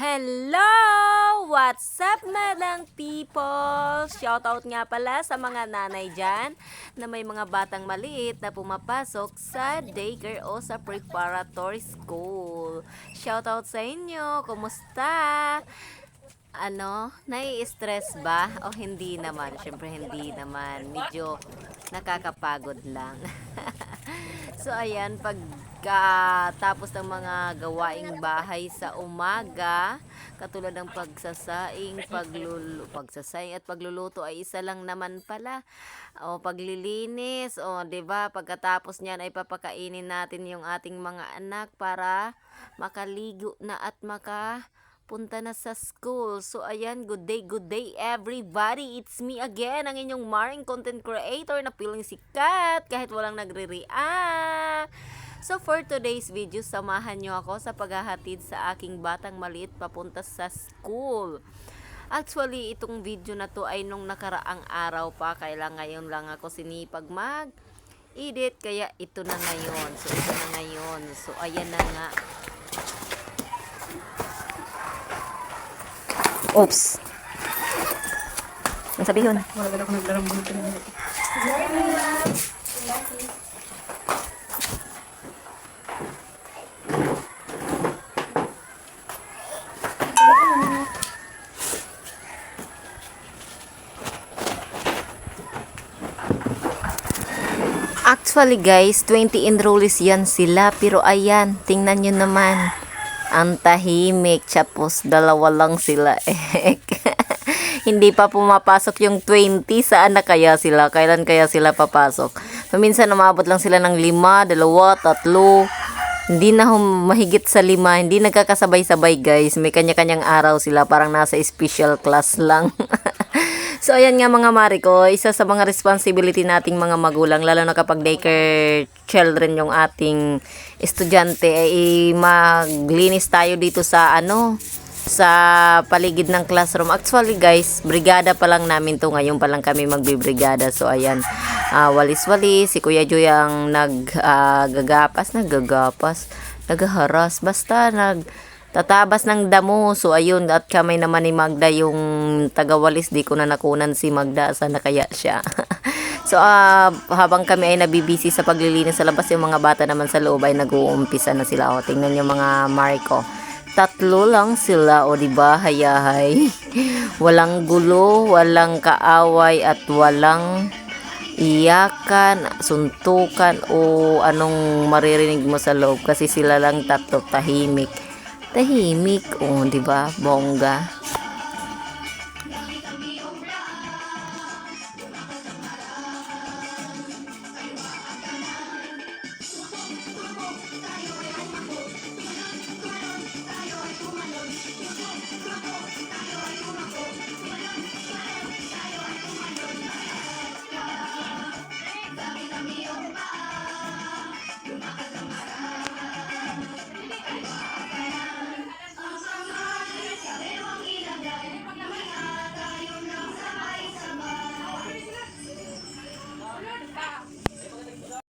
Hello! What's up madang people? Shoutout nga pala sa mga nanay dyan na may mga batang maliit na pumapasok sa daycare o sa preparatory school. Shoutout sa inyo! Kumusta? Ano? Nai-stress ba? O hindi naman? Siyempre hindi naman. Medyo nakakapagod lang. so ayan, pag tapos ng mga gawaing bahay sa umaga, katulad ng pagsasaing, paglulu, pagsasaing at pagluluto ay isa lang naman pala. O paglilinis, o 'di ba? Pagkatapos niyan ay papakainin natin yung ating mga anak para makaligo na at maka punta na sa school. So, ayan, good day, good day, everybody. It's me again, ang inyong Maring content creator na piling sikat kahit walang nagre-react. So, for today's video, samahan nyo ako sa paghahatid sa aking batang maliit papunta sa school. Actually, itong video na to ay nung nakaraang araw pa, kailang ngayon lang ako sinipag mag edit, kaya ito na ngayon. So, ito na ngayon. So, ayan na nga. Oops. Ang sabi yun? Wala ba ako naglarambol ko na Actually guys, 20 enrollees yan sila. Pero ayan, tingnan nyo naman. Ang tahimik. Tapos dalawa lang sila. Hindi pa pumapasok yung 20. Saan na kaya sila? Kailan kaya sila papasok? Paminsan umabot lang sila ng lima, dalawa, tatlo. Hindi na hum- mahigit sa lima. Hindi nagkakasabay-sabay guys. May kanya-kanyang araw sila. Parang nasa special class lang. So, ayan nga mga mari ko, isa sa mga responsibility nating mga magulang, lalo na kapag daycare children yung ating estudyante, ay maglinis tayo dito sa ano, sa paligid ng classroom. Actually guys, brigada pa lang namin to ngayon pa lang kami magbibrigada. So ayan, ah, walis-walis, si Kuya Joy ang naggagapas, naggagapas, naghaharas, basta nag tatabas ng damo. So, ayun, at kamay naman ni Magda yung tagawalis. Di ko na nakunan si Magda. Sana kaya siya. so, ah, habang kami ay nabibisi sa paglilinis sa labas, yung mga bata naman sa loob ay nag-uumpisa na sila. O, tingnan yung mga Mariko. Tatlo lang sila, o, di ba? Hayahay. walang gulo, walang kaaway, at walang iyakan, suntukan, o anong maririnig mo sa loob. Kasi sila lang tatlo tahimik tahimik, oh, 'di ba? Bongga.